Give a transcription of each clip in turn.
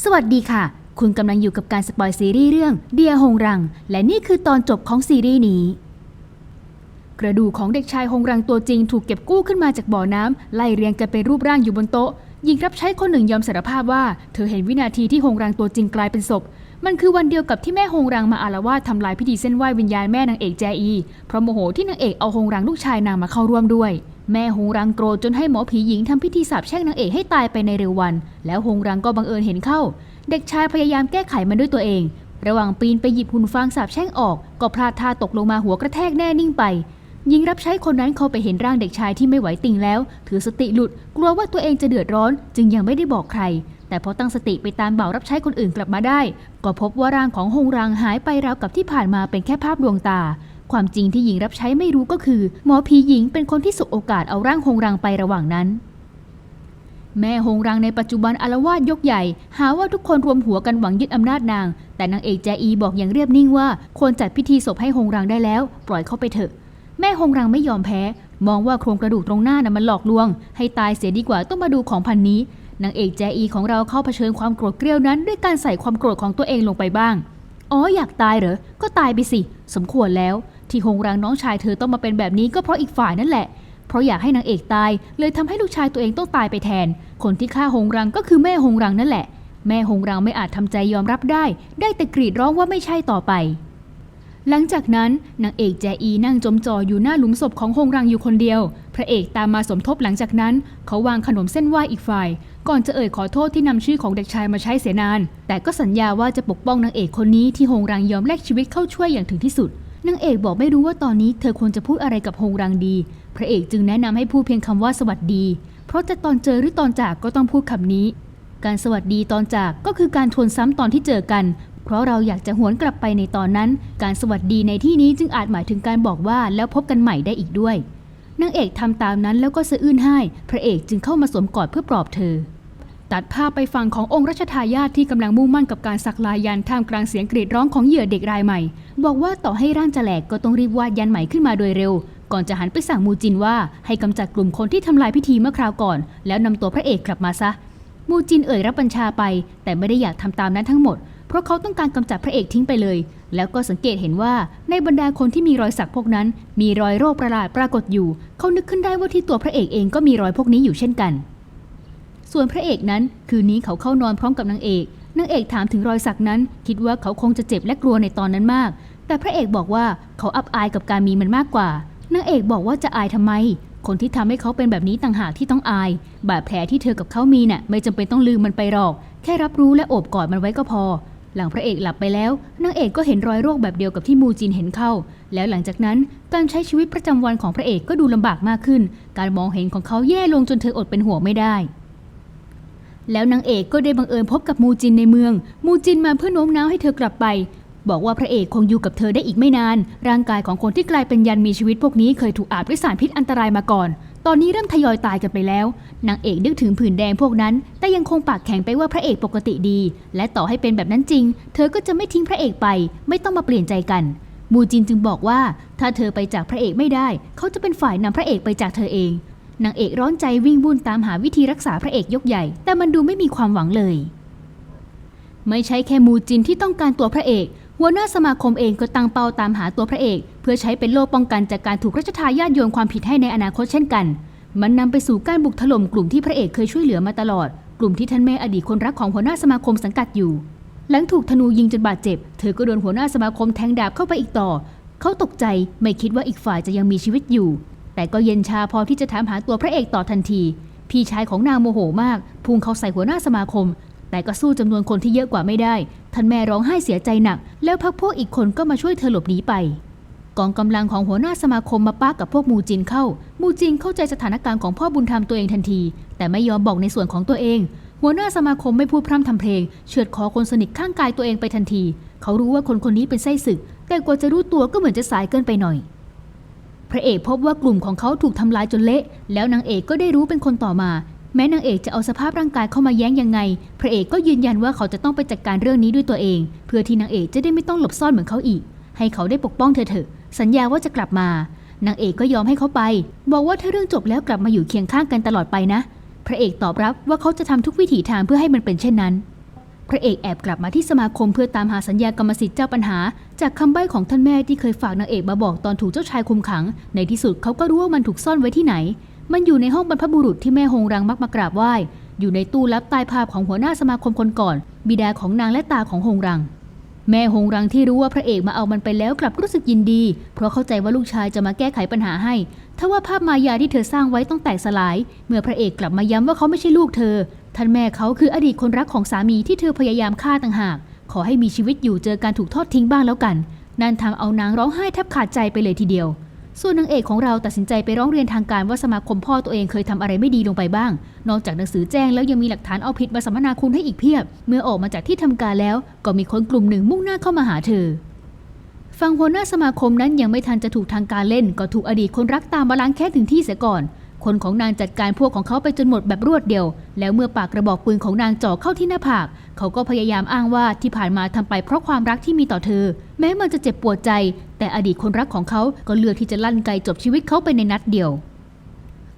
สวัสดีค่ะ คุณกำลังอยู่กับการสปอยซีรีส์เรื่องเดียฮงรัง และนี่คือตอนจบของซีรีส์นี้ กระดูกของเด็กชายฮงรังตัวจริง ถูกเก็บกู้ขึ้นมาจากบ่อน้ำไล่เรียงกันเป็นรูปร่างอยู่บนโต๊ะหญิงรับใช้คนหนึ่งยอมสารภาพว่า เธอเห็นวินาทีที่ฮงรังตัวจริงกลายเป็นศพ มันคือวันเดียวกับที่แม่ฮงรังมาอาละวาดทำลายพิธีเส้นไหว้วิญญาณแม่นางเอกแจอี เพราะโมโหที่นางเอกเอาฮงรังลูกชายนางมาเข้าร่วมด้วย แม่ฮงรังโกรธจนให้หมอผีหญิงทำพิธีสาปแช่งนางเอกให้ตายไปในเร็ววัน แล้วฮงรังก็บังเอิญเห็นเข้า เด็กชายพยายามแก้ไขมันด้วยตัวเอง ระหว่างปีนไปหยิบหุ่นฟางสาบแช่งออก ก็พลาดท่าตกลงมาหัวกระแทกแน่นิ่งไปหญิงรับใช้คนนั้นเข้าไปเห็นร่างเด็กชายที่ไม่ไหวติงแล้ว ถือสติหลุด กลัวว่าตัวเองจะเดือดร้อน จึงยังไม่ได้บอกใคร แต่พอตั้งสติไปตามเบ่ารับใช้คนอื่นกลับมาได้ ก็พบว่าร่างของฮงรังหายไปราวกับที่ผ่านมาเป็นแค่ภาพดวงตา ความจริงที่หญิงรับใช้ไม่รู้ก็คือ หมอผีหญิงเป็นคนที่สุโอกาสเอาร่างฮงรังไประหว่างนั้น แม่ฮงรังในปัจจุบันอารวาสยกใหญ่ หาว่าทุกคนรวมหัวกันหวังยึดอำนาจนาง แต่นางเอกแจอีบอกอย่างเรียบนิ่งว่าควรจัดพิธีศพให้ฮงรังได้แล้ว ปล่อยเขาไปเถอะ แม่ฮงรังไม่ยอมแพ้ มองว่าโครงกระดูกตรงหน้าน่ะมันหลอกลวง ให้ตายเสียดีกว่าต้องมาดูของพันนี้นางเอกแจอีของเราเข้าเผชิญความโกรธเกรี้ยวนั้น ด้วยการใส่ความโกรธของตัวเองลงไปบ้างอ๋ออยากตายเหรอ ก็ตายไปสิ สมควรแล้ว ที่ฮงรังน้องชายเธอต้องมาเป็นแบบนี้ก็เพราะอีกฝ่ายนั่นแหละ เพราะอยากให้นางเอกตาย เลยทำให้ลูกชายตัวเองต้องตายไปแทน คนที่ฆ่าฮงรังก็คือแม่ฮงรังนั่นแหละ แม่ฮงรังไม่อาจทำใจยอมรับได้ ได้แต่กรีดร้องว่าไม่ใช่ต่อไป หลังจากนั้นนางเอกแจอีนั่งจมจ่ออยู่หน้าหลุมศพของฮงรังอยู่คนเดียว พระเอกตามมาสมทบหลังจากนั้น เขาวางขนมเส้นไหว้อีกฝ่าย ก่อนจะเอ่ยขอโทษที่นำชื่อของเด็กชายมาใช้เสียนาน แต่ก็สัญญาว่าจะปกป้องนางเอกคนนี้ที่ฮงรังยอมแลกชีวิตเข้าช่วยอย่างถึงที่สุด นางเอกบอกไม่รู้ว่าตอนนี้เธอควรจะพูดอะไรกับฮงรังดี พระเอกจึงแนะนำให้พูดเพียงคำว่าสวัสดี เพราะจะตอนเจอหรือตอนจากก็ต้องพูดคำนี้ การสวัสดีตอนจากก็คือการทวนซ้ำตอนที่เจอกัน เพราะเราอยากจะหวนกลับไปในตอนนั้น การสวัสดีในที่นี้จึงอาจหมายถึงการบอกว่าแล้วพบกันใหม่ได้อีกด้วย นางเอกทำตามนั้นแล้วก็สะอื้นให้ พระเอกจึงเข้ามาสวมกอดเพื่อปลอบเธอ ตัดภาพไปฝั่งขององค์รัชทายาทที่กำลังมุ่งมั่นกับการสักลายยันท่ามกลางเสียงกรีดร้องของเหยื่อเด็กรายใหม่ บอกว่าต่อให้ร่างจะแหลกก็ต้องรีบวาดยันใหม่ขึ้นมาโดยเร็ว ก่อนจะหันไปสั่งมูจินว่าให้กำจัดกลุ่มคนที่ทำลายพิธีเมื่อคราวก่อน แล้วนำตัวพระเอกกลับมาซะ มูจินเอ่ยรับบัญชาไป แต่ไม่ได้อยากทำตามนั้นทั้งหมด เพราะเขาต้องการกำจัดพระเอกทิ้งไปเลย แล้วก็สังเกตเห็นว่าในบรรดาคนที่มีรอยสักพวกนั้น มีรอยโรคประหลาดปรากฏอยู่ เขานึกขึ้นได้ว่าที่ตัวพระเอกเองก็มีรอยพวกนี้อยู่เช่นกัน ส่วนพระเอกนั้นคืนนี้เขาเข้านอนพร้อมกับนางเอกนางเอกถามถึงรอยสักนั้น คิดว่าเขาคงจะเจ็บและกลัวในตอนนั้นมาก แต่พระเอกบอกว่าเขาอับอายกับการมีมันมากกว่านางเอกบอกว่าจะอายทำไม คนที่ทำให้เขาเป็นแบบนี้ต่างหากที่ต้องอาย บาดแผลที่เธอกับเขามีน่ะไม่จำเป็นต้องลืมมันไปหรอก แค่รับรู้และโอบกอดมันไว้ก็พอ หลังพระเอกหลับไปแล้วนางเอกก็เห็นรอยโรคแบบเดียวกับที่มูจินเห็นเข้า แล้วหลังจากนั้นการใช้ชีวิตประจำวันของพระเอกก็ดูลำบากมากขึ้น การมองเห็นของเขาแย่ลงจนเธออดเป็นห่วงไม่ได้ แล้วนางเอกก็ได้บังเอิญพบกับมูจินในเมือง มูจินมาเพื่อโน้มน้าวให้เธอกลับไป บอกว่าพระเอกคงอยู่กับเธอได้อีกไม่นาน ร่างกายของคนที่กลายเป็นยันมีชีวิตพวกนี้เคยถูกอาบด้วยสารพิษอันตรายมาก่อน ตอนนี้เริ่มทยอยตายกันไปแล้ว นางเอกนึกถึงผื่นแดงพวกนั้น แต่ยังคงปากแข็งไปว่าพระเอกปกติดี และต่อให้เป็นแบบนั้นจริง เธอก็จะไม่ทิ้งพระเอกไป ไม่ต้องมาเปลี่ยนใจกันมูจินจึงบอกว่า ถ้าเธอไปจากพระเอกไม่ได้ เขาจะเป็นฝ่ายนำพระเอกไปจากเธอเอง นางเอกร้อนใจวิ่งวุ่นตามหาวิธีรักษาพระเอกยกใหญ่ แต่มันดูไม่มีความหวังเลย ไม่ใช่แค่มูจินที่ต้องการตัวพระเอก หัวหน้าสมาคมเองก็ตั้งเป้าตามหาตัวพระเอก เพื่อใช้เป็นโล่ป้องกันจากการถูกรัชทายาทโยนความผิดให้ในอนาคตเช่นกัน มันนำไปสู่การบุกถล่มกลุ่มที่พระเอกเคยช่วยเหลือมาตลอด กลุ่มที่ท่านแม่อดีตคนรักของหัวหน้าสมาคมสังกัดอยู่ หลังถูกธนูยิงจนบาดเจ็บ เธอก็โดนหัวหน้าสมาคมแทงดาบเข้าไปอีกต่อ เขาตกใจไม่คิดว่าอีกฝ่ายจะยังมีชีวิตอยู่ แต่ก็เย็นชาพอที่จะถามหาตัวพระเอกต่อทันที พี่ชายของนางโมโหมาก พุ่งเขาใส่หัวหน้าสมาคม แต่ก็สู้จำนวนคนที่เยอะกว่าไม่ได้ ท่านแม่ร้องไห้เสียใจหนัก แล้วพักพวกอีกคนก็มาช่วยเธอหลบหนีไป กองกำลังของหัวหน้าสมาคมมาป้ากับพวกมูจินเข้า มูจินเข้าใจสถานการณ์ของพ่อบุญธรรมตัวเองทันที แต่ไม่ยอมบอกในส่วนของตัวเอง หัวหน้าสมาคมไม่พูดพร่ำทำเพลงเชือดคอคนสนิทข้างกายตัวเองไปทันที เขารู้ว่าคนคนนี้เป็นไส้ศึก แต่กว่าจะรู้ตัวก็เหมือนจะสายเกินไปหน่อย พระเอกพบว่ากลุ่มของเขาถูกทำลายจนเละ แล้วนางเอกก็ได้รู้เป็นคนต่อมา แม้นางเอกจะเอาสภาพร่างกายเข้ามาแย้งยังไง พระเอกก็ยืนยันว่าเขาจะต้องไปจัดการเรื่องนี้ด้วยตัวเอง เพื่อที่นางเอกจะได้ไม่ต้องหลบซ่อนเหมือนเขาอีก ให้เขาได้ปกป้องเธอเถอะ สัญญาว่าจะกลับมานางเอกก็ยอมให้เขาไป บอกว่าถ้าเรื่องจบแล้วกลับมาอยู่เคียงข้างกันตลอดไปนะ พระเอกตอบรับว่าเขาจะทำทุกวิถีทางเพื่อให้มันเป็นเช่นนั้น พระเอกแอบกลับมาที่สมาคมเพื่อตามหาสัญญากรรมสิทธิ์เจ้าปัญหา จากคำใบ้ของท่านแม่ที่เคยฝากนางเอกมาบอกตอนถูกเจ้าชายคุมขัง ในที่สุดเขาก็รู้ว่ามันถูกซ่อนไว้ที่ไหน มันอยู่ในห้องบรรพบุรุษที่แม่ฮงรังมักมากราบไหว้ อยู่ในตู้ลับใต้ภาพของหัวหน้าสมาคมคนก่อน บิดาของนางและตาของฮงรัง แม่ฮงรังที่รู้ว่าพระเอกมาเอามันไปแล้วกลับรู้สึกยินดี เพราะเข้าใจว่าลูกชายจะมาแก้ไขปัญหาให้ทว่าภาพมายาที่เธอสร้างไว้ต้องแตกสลาย เมื่อพระเอกกลับมาย้ำว่าเขาไม่ใช่ลูกเธอ ท่านแม่เขาคืออดีตคนรักของสามีที่เธอพยายามฆ่าต่างหาก ขอให้มีชีวิตอยู่เจอการถูกทอดทิ้งบ้างแล้วกัน นั่นทำเอานางร้องไห้แทบขาดใจไปเลยทีเดียว ส่วนนางเอกของเราตัดสินใจไปร้องเรียนทางการว่าสมาคมพ่อตัวเองเคยทำอะไรไม่ดีลงไปบ้าง นอกจากหนังสือแจ้งแล้วยังมีหลักฐานเอาผิดมาสัมมนาคุณให้อีกเพียบ เมื่อออกมาจากที่ทำการแล้ว ก็มีคนกลุ่มหนึ่งมุ่งหน้าเข้ามาหาเธอฝั่งหัวหน้าสมาคมนั้นยังไม่ทันจะถูกทางการเล่น ก็ถูกอดีตคนรักตามมาล้างแค้นถึงที่เสียก่อน คนของนางจัดการพวกของเขาไปจนหมดแบบรวดเดียว แล้วเมื่อปากกระบอกปืนของนางจ่อเข้าที่หน้าผาก เขาก็พยายามอ้างว่าที่ผ่านมาทำไปเพราะความรักที่มีต่อเธอ แม้มันจะเจ็บปวดใจ แต่อดีตคนรักของเขาก็เลือกที่จะลั่นไกจบชีวิตเขาไปในนัดเดียว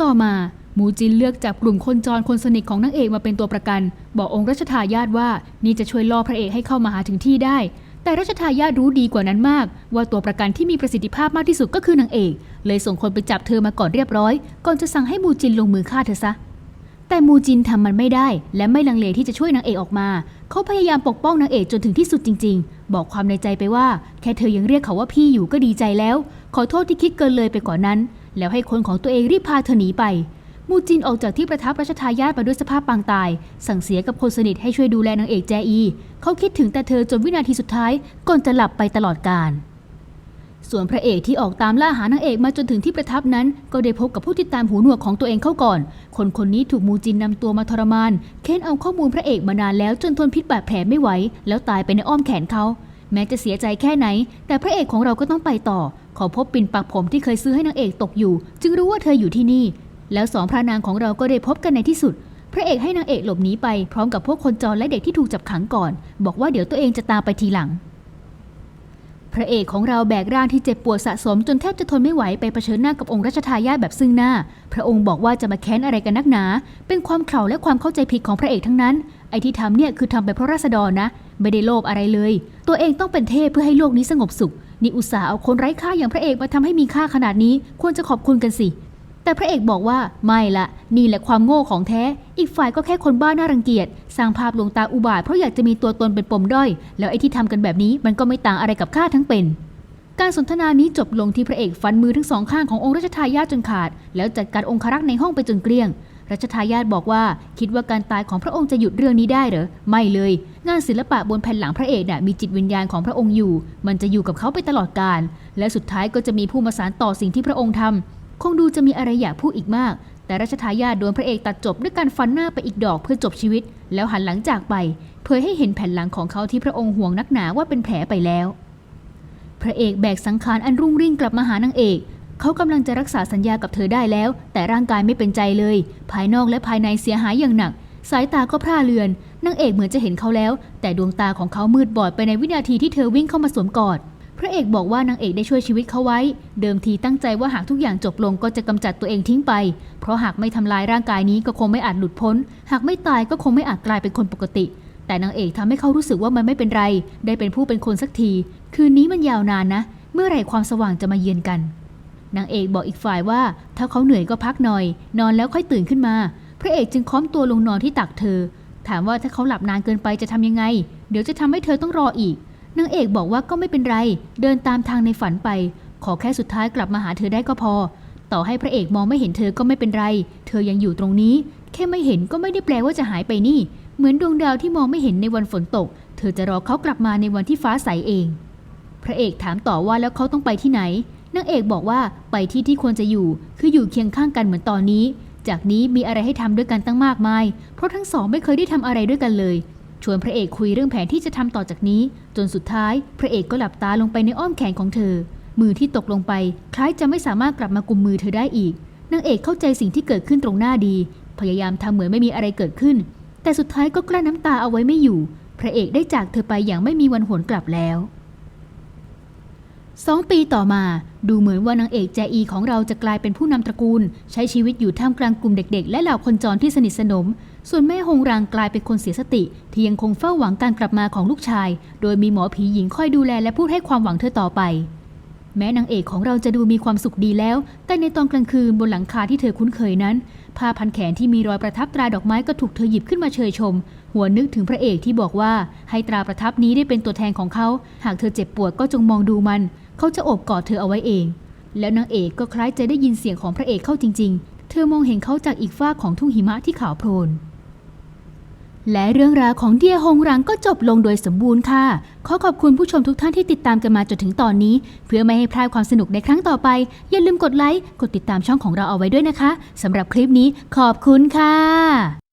ต่อมาหมูจินเลือกจับกลุ่มคนจรคนสนิทของนางเอกมาเป็นตัวประกัน บอกองค์รัชทายาทว่านี่จะช่วยล่อพระเอกให้เข้ามาหาถึงที่ได้ แต่รัชทายาทรู้ดีกว่านั้นมาก ว่าตัวประกันที่มีประสิทธิภาพมากที่สุดก็คือนางเอก เลยส่งคนไปจับเธอมาก่อนเรียบร้อย ก่อนจะสั่งให้มูจินลงมือฆ่าเธอซะ แต่มูจินทำมันไม่ได้ และไม่ลังเลที่จะช่วยนางเอกออกมา เขาพยายามปกป้องนางเอกจนถึงที่สุดจริง ๆ บอกความในใจไปว่า แค่เธอยังเรียกเขาว่าพี่อยู่ก็ดีใจแล้ว ขอโทษที่คิดเกินเลยไปกว่านั้น แล้วให้คนของตัวเองรีบพาเธอหนีไป มูจินออกจากที่ประทับรัชทายาทมาด้วยสภาพปางตาย สั่งเสียกับคนสนิทให้ช่วยดูแลนางเอกแจอี เขาคิดถึงแต่เธอจนวินาทีสุดท้าย ก่อนจะหลับไปตลอดกาลส่วนพระเอกที่ออกตามล่าหานางเอกมาจนถึงที่ประทับนั้น ก็ได้พบกับผู้ที่ตามหูหนวกของตัวเองเข้าก่อน คนคนนี้ถูกมูจินนำตัวมาทรมาน เค้นเอาข้อมูลพระเอกมานานแล้วจนทนพิษบาดแผลไม่ไหวแล้วตายไปในอ้อมแขนเขา แม้จะเสียใจแค่ไหน แต่พระเอกของเราก็ต้องไปต่อ ขอพบปิ่นปักผมที่เคยซื้อให้นางเอกตกอยู่ จึงรู้ว่าเธออยู่ที่นี่ แล้วสองพระนางของเราก็ได้พบกันในที่สุด พระเอกให้นางเอกหลบหนีไปพร้อมกับพวกคนจรและเด็กที่ถูกจับขังก่อน บอกว่าเดี๋ยวตัวเองจะตามไปทีหลัง พระเอกของเราแบกร่างที่เจ็บปวดสะสมจนแทบจะทนไม่ไหวไปเผชิญหน้ากับองค์รัชทายาทแบบซึ่งหน้า พระองค์บอกว่าจะมาแค้นอะไรกันนักหนา เป็นความเข่าและความเข้าใจผิดของพระเอกทั้งนั้น ไอ้ที่ทำเนี่ยคือทำไปเพราะราษฎรนะ ไม่ได้โลภอะไรเลย ตัวเองต้องเป็นเทพเพื่อให้โลกนี้สงบสุขนี่อุตส่าห์เอาคนไร้ค่าอย่างพระเอกมาทำให้มีค่าขนาดนี้ ควรจะขอบคุณกันสิ แต่พระเอกบอกว่าไม่ละนี่แหละความโง่ของแท้ อีกฝ่ายก็แค่คนบ้าน่ารังเกียจ สร้างภาพลวงตาอุบาทเพราะอยากจะมีตัวตนเป็นปมด้อย แล้วไอ้ที่ทำกันแบบนี้มันก็ไม่ต่างอะไรกับข้าทั้งเป็น การสนทนานี้จบลงที่พระเอกฟันมือทั้งสองข้างขององค์รัชทายาทจนขาด แล้วจัดการองครักษ์ในห้องไปจนเกลี้ยงรัชทายาทบอกว่าคิดว่าการตายของพระองค์จะหยุดเรื่องนี้ได้เหรอ ไม่เลย งานศิลปะบนแผ่นหลังพระเอกน่ะมีจิตวิญญาณของพระองค์อยู่ มันจะอยู่กับเขาไปตลอดกาลและสุดท้ายก็จะมีผู้มาสานต่อสิ่งที่พระองค์ทำ คงดูจะมีอะไรอยากพูดอีกมาก แต่รัชทายาทโดนพระเอกตัดจบด้วยการฟันหน้าไปอีกดอกเพื่อจบชีวิต แล้วหันหลังจากไป เผยให้เห็นแผ่นหลังของเขาที่พระองค์ห่วงนักหนาว่าเป็นแผลไปแล้ว พระเอกแบกสังขารอันรุ่งริ่งกลับมาหานางเอกเขากำลังจะรักษาสัญญากับเธอได้แล้ว แต่ร่างกายไม่เป็นใจเลย ภายนอกและภายในเสียหายอย่างหนัก สายตาก็พร่าเลือนนางเอกเหมือนจะเห็นเขาแล้ว แต่ดวงตาของเขามืดบอดไปในวินาทีที่เธอวิ่งเข้ามาสวมกอด พระเอกบอกว่านางเอกได้ช่วยชีวิตเขาไว้ เดิมทีตั้งใจว่าหากทุกอย่างจบลงก็จะกำจัดตัวเองทิ้งไป เพราะหากไม่ทำลายร่างกายนี้ก็คงไม่อาจหลุดพ้น หากไม่ตายก็คงไม่อาจกลายเป็นคนปกติ แต่นางเอกทำให้เขารู้สึกว่ามันไม่เป็นไร ได้เป็นผู้เป็นคนสักที คืนนี้มันยาวนานนะ เมื่อไหร่ความสว่างจะมาเยือนกัน นางเอกบอกอีกฝ่ายว่า ถ้าเขาเหนื่อยก็พักหน่อย นอนแล้วค่อยตื่นขึ้นมา พระเอกจึงค้อมตัวลงนอนที่ตักเธอ ถามว่าถ้าเขาหลับนานเกินไปจะทำยังไง เดี๋ยวจะทำให้เธอต้องรออีก นางเอกบอกว่าก็ไม่เป็นไร เดินตามทางในฝันไป ขอแค่สุดท้ายกลับมาหาเธอได้ก็พอ ต่อให้พระเอกมองไม่เห็นเธอก็ไม่เป็นไร เธอยังอยู่ตรงนี้ แค่ไม่เห็นก็ไม่ได้แปลว่าจะหายไปนี่ เหมือนดวงดาวที่มองไม่เห็นในวันฝนตก เธอจะรอเขากลับมาในวันที่ฟ้าใสเอง พระเอกถามต่อว่าแล้วเขาต้องไปที่ไหนนางเอกบอกว่าไปที่ที่ควรจะอยู่ คืออยู่เคียงข้างกันเหมือนตอนนี้ จากนี้มีอะไรให้ทำด้วยกันตั้งมากมาย เพราะทั้งสองไม่เคยได้ทำอะไรด้วยกันเลย ชวนพระเอกคุยเรื่องแผนที่จะทำต่อจากนี้ จนสุดท้าย พระเอกก็หลับตาลงไปในอ้อมแขนของเธอ มือที่ตกลงไป คล้ายจะไม่สามารถกลับมากุมมือเธอได้อีกนางเอกเข้าใจสิ่งที่เกิดขึ้นตรงหน้าดี พยายามทำเหมือนไม่มีอะไรเกิดขึ้น แต่สุดท้ายก็กลั้นน้ำตาเอาไว้ไม่อยู่ พระเอกได้จากเธอไปอย่างไม่มีวันหวนกลับแล้วสองปีต่อมาดูเหมือนว่านางเอกแจอีของเราจะกลายเป็นผู้นำตระกูล ใช้ชีวิตอยู่ท่ามกลางกลุ่มเด็กๆ และเหล่าคนจรที่สนิทสนม ส่วนแม่ฮงรังกลายเป็นคนเสียสติ ที่ยังคงเฝ้าหวังการกลับมาของลูกชาย โดยมีหมอผีหญิงคอยดูแลและพูดให้ความหวังเธอต่อไป แม้นางเอกของเราจะดูมีความสุขดีแล้ว แต่ในตอนกลางคืนบนหลังคาที่เธอคุ้นเคยนั้นผ้าพันแขนที่มีรอยประทับตราดอกไม้ก็ถูกเธอหยิบขึ้นมาเชยชม หัวนึกถึงพระเอกที่บอกว่าให้ตราประทับนี้ได้เป็นตัวแทนของเขา หากเธอเจ็บปวดก็จงมองดูมัน เขาจะโอบกอดเธอเอาไว้เอง แล้วนางเอกก็คล้ายจะได้ยินเสียงของพระเอกเข้าจริง ๆ เธอมองเห็นเขาจากอีกฝ้ากของทุ่งหิมะที่ขาวโพลน และเรื่องราวของเดียฮงรังก็จบลงโดยสมบูรณ์ค่ะ ขอขอบคุณผู้ชมทุกท่านที่ติดตามกันมาจนถึงตอนนี้ เพื่อไม่ให้พลาดความสนุกในครั้งต่อไป อย่าลืมกดไลค์ กดติดตามช่องของเราเอาไว้ด้วยนะคะสำหรับคลิปนี้ขอบคุณค่ะ